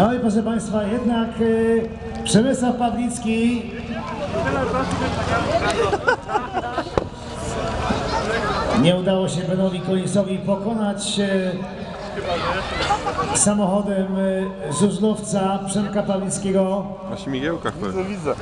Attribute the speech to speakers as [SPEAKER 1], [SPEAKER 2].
[SPEAKER 1] No i proszę Państwa, jednak y, Przemysław Pawlicki nie udało się Benowi Kolisowi pokonać y, samochodem y, żużlowca Przemka Pawlickiego.
[SPEAKER 2] Na śmigiełkach pewnie.
[SPEAKER 3] Widzę.